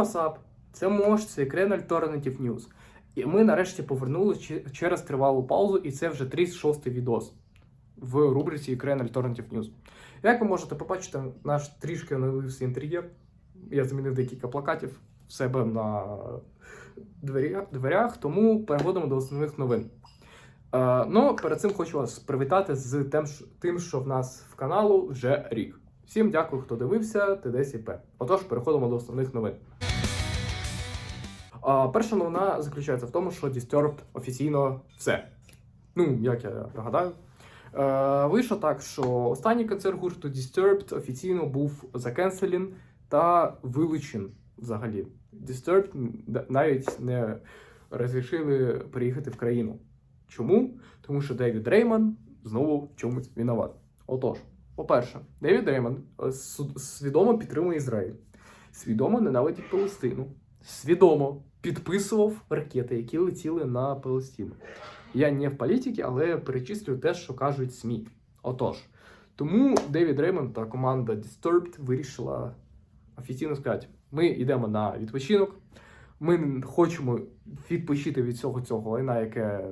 WhatsApp, це Мош, це Ukraine Alternative News. І ми нарешті повернулися через тривалу паузу, і це вже 36-й відос в рубриці Ukraine Alternative News. Як ви можете побачити, наш трішки оновився інтер'єр. Я змінив декілька плакатів в себе на дверях, дверях тому переходимо до основних новин. Е, ну, перед цим хочу вас привітати з тим, що- в нас в каналу вже рік. Всім дякую, хто дивився ТДСІП. Отож, переходимо до основних новин. Перша новина заключається в тому, що Disturbed офіційно все. Ну, як я нагадаю. Е, вийшло так, що останній концерт гурту Disturbed офіційно був закенселен та вилучен взагалі. Disturbed навіть не розрішили приїхати в країну. Чому? Тому що Девід Рейман знову в чомусь винуват. Отож, по-перше, Девід Рейман е, свідомо підтримує Ізраїль, свідомо ненавидить Палестину, свідомо підписував ракети, які летіли на Палестину. Я не в політиці, але перечислюю те, що кажуть СМІ. Отож, тому Девід Реймон та команда Disturbed вирішила офіційно сказати: ми йдемо на відпочинок, ми хочемо відпочити від всього цього лайна, яке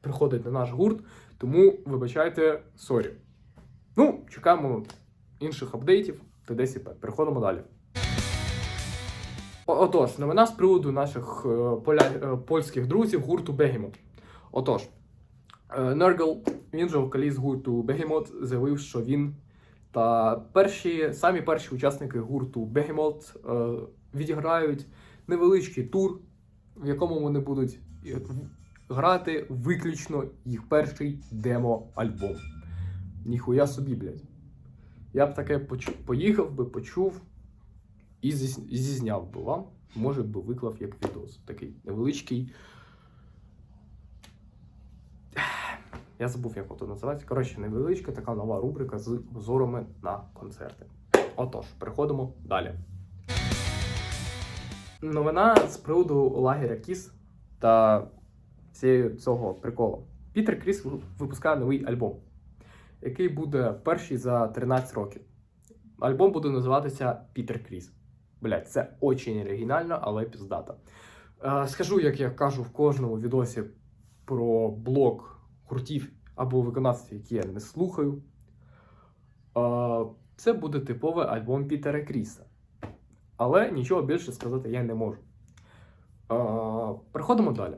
приходить на наш гурт, тому вибачайте, сорі. Ну, чекаємо інших апдейтів. ТДСП. Переходимо далі. Отож, новина з приводу наших е, поля... е, польських друзів гурту Behemoth. Отож, е, Нергел, він же вокаліст гурту Behemoth, заявив, що він та перші, самі перші учасники гурту е, відіграють невеличкий тур, в якому вони будуть грати виключно їх перший демо-альбом. Ніхуя собі, блядь. Я б таке поїхав би, почув і зізняв би вам. Може би виклав як відос. Такий невеличкий. Я забув, як воно називається. Коротше, невеличка така нова рубрика з обзорами на концерти. Отож, переходимо далі. Новина з приводу лагеря Кіс та всієї цього приколу. Пітер Кріс випускає новий альбом, який буде перший за 13 років. Альбом буде називатися Пітер Кріс. Блять, це очень оригінально, але піздата. Е, скажу, як я кажу в кожному відосі про блок гуртів або виконавців, які я не слухаю. Е, це буде типовий альбом Пітера Кріса. Але нічого більше сказати я не можу. Е, переходимо далі.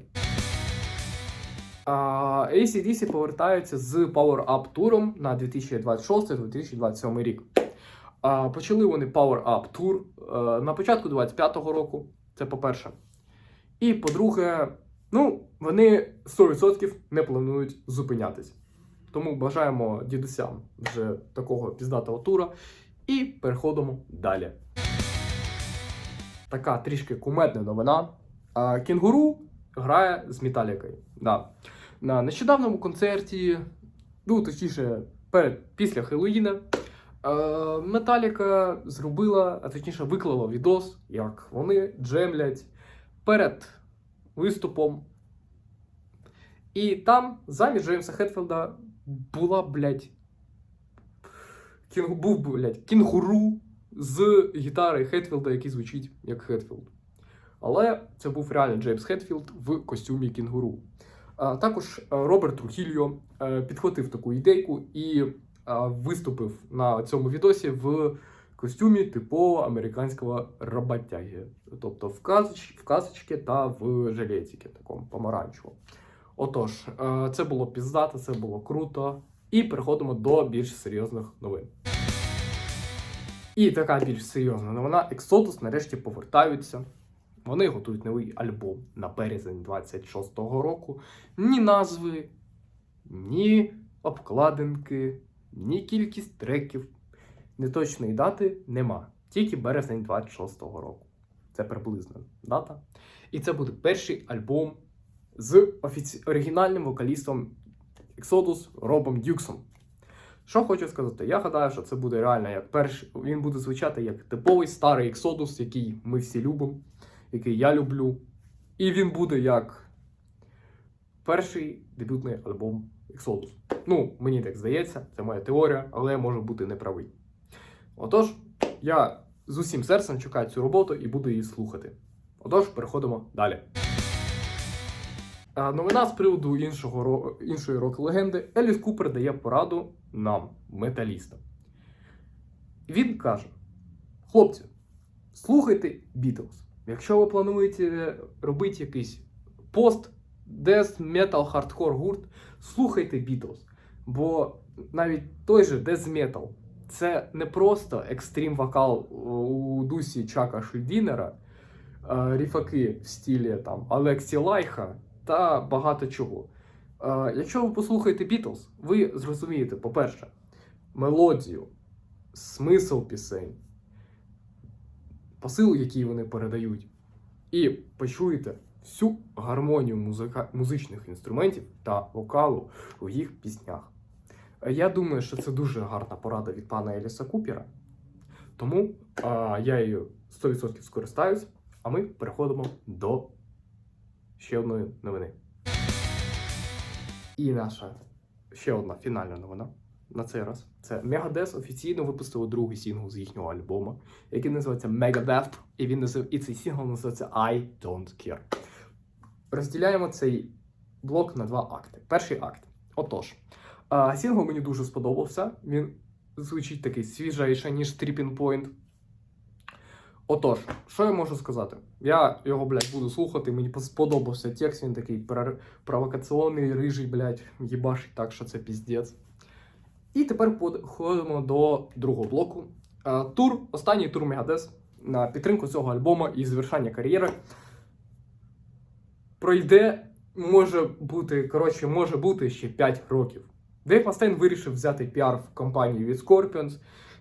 ACDC повертаються з Power Up туром на 2026-2027 рік. Е, почали вони Power Up тур е, на початку 25-го року. Це по-перше. І по-друге, ну, вони 100% не планують зупинятись. Тому бажаємо дідусям вже такого піздатого тура. І переходимо далі. Така трішки кумедна новина. А, Кінгуру грає з Металікою. Да. На нещодавньому концерті, ну точніше, перед після Хеллоїна, Металіка зробила, а точніше виклала відос, як вони джемлять перед виступом. І там замість Джеймса Хетфілда була, блядь, кінг, був, блядь, кінгуру з гітари Хетфілда, який звучить як Хетфілд. Але це був реально Джеймс Хетфілд в костюмі кінгуру. А, також е, Роберт Трухільо е, підхватив таку ідейку і е, виступив на цьому відосі в костюмі типового американського роботяги. Тобто в, казоч, в казочці та в жилетиці, такому помаранчевому. Отож, е, це було піздато, це було круто. І переходимо до більш серйозних новин. І така більш серйозна новина. Exodus нарешті повертаються. Вони готують новий альбом на березень 26-го року. Ні назви, ні обкладинки, ні кількість треків. Неточної дати нема. Тільки березень 26-го року. Це приблизна дата. І це буде перший альбом з офіці... оригінальним вокалістом Exodus Робом Дюксом. Що хочу сказати, я гадаю, що це буде реально як перший. Він буде звучати як типовий старий Exodus, який ми всі любимо, який я люблю. І він буде як перший дебютний альбом Exodus. Ну, мені так здається, це моя теорія, але я можу бути неправий. Отож, я з усім серцем чекаю цю роботу і буду її слухати. Отож, переходимо далі. Новина з приводу іншого, іншої рок-легенди. Еліс Купер дає пораду нам, металістам. Він каже: хлопці, слухайте Бітлз. Якщо ви плануєте робити якийсь пост, дес, метал, хардкор гурт, слухайте Бітлз. Бо навіть той же дес метал це не просто екстрім вокал у дусі Чака Шульдінера, е, ріфаки в стілі там Алексі Лайха та багато чого. Е, Якщо ви послухаєте Бітлз, ви зрозумієте, по-перше, мелодію, смисл пісень, посил, який вони передають, і почуєте всю гармонію музика... музичних інструментів та вокалу у їх піснях. Я думаю, що це дуже гарна порада від пана Еліса Купера. Тому а, я її 100% скористаюсь, а ми переходимо до ще одної новини. І наша ще одна фінальна новина на цей раз. Це Megadeth офіційно випустили другий сингл з їхнього альбому, який називається Megadeth, і він назив... і цей сингл називається I Don't Care. Розділяємо цей блок на два акти. Перший акт. Отож, а, сингл мені дуже сподобався. Він звучить такий свіжайше, ніж Tripping Point. Отож, що я можу сказати? Я його, блядь, буду слухати, мені сподобався текст, він такий провокаційний, рижий, блядь, їбашить так, що це піздець. І тепер переходимо до другого блоку. Тур, останній тур Megadeth на підтримку цього альбому і завершення кар'єри. Пройде, може бути, коротше, може бути ще 5 років. Дейв Мастейн вирішив взяти піар в компанії від Scorpions.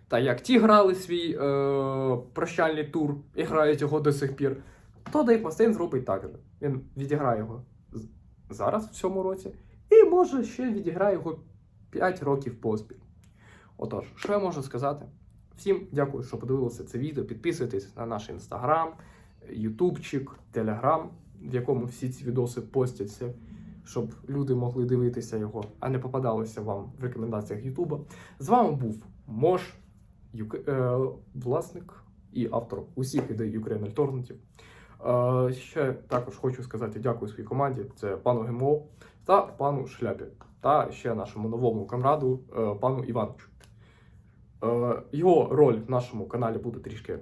Та як ті грали свій е, прощальний тур і грають його до сих пір, то Дейв Мастейн зробить так же. Він відіграє його зараз, в цьому році, і може ще відіграє його 5 років поспіль. Отож, що я можу сказати? Всім дякую, що подивилися це відео. Підписуйтесь на наш інстаграм, ютубчик, телеграм, в якому всі ці відоси постяться, щоб люди могли дивитися його, а не попадалися вам в рекомендаціях Ютуба. З вами був Мош, Юк... е, власник і автор усіх ідей Ukraine Alternative. Е, ще також хочу сказати дякую своїй команді. Це пану ГМО та пану Шляпі, та ще нашому новому камраду, е, пану Івановичу. Е, його роль в нашому каналі буде трішки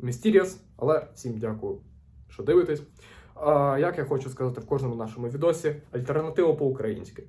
mysterious, але всім дякую, що дивитесь. Як я хочу сказати в кожному нашому відосі, альтернатива по-українськи.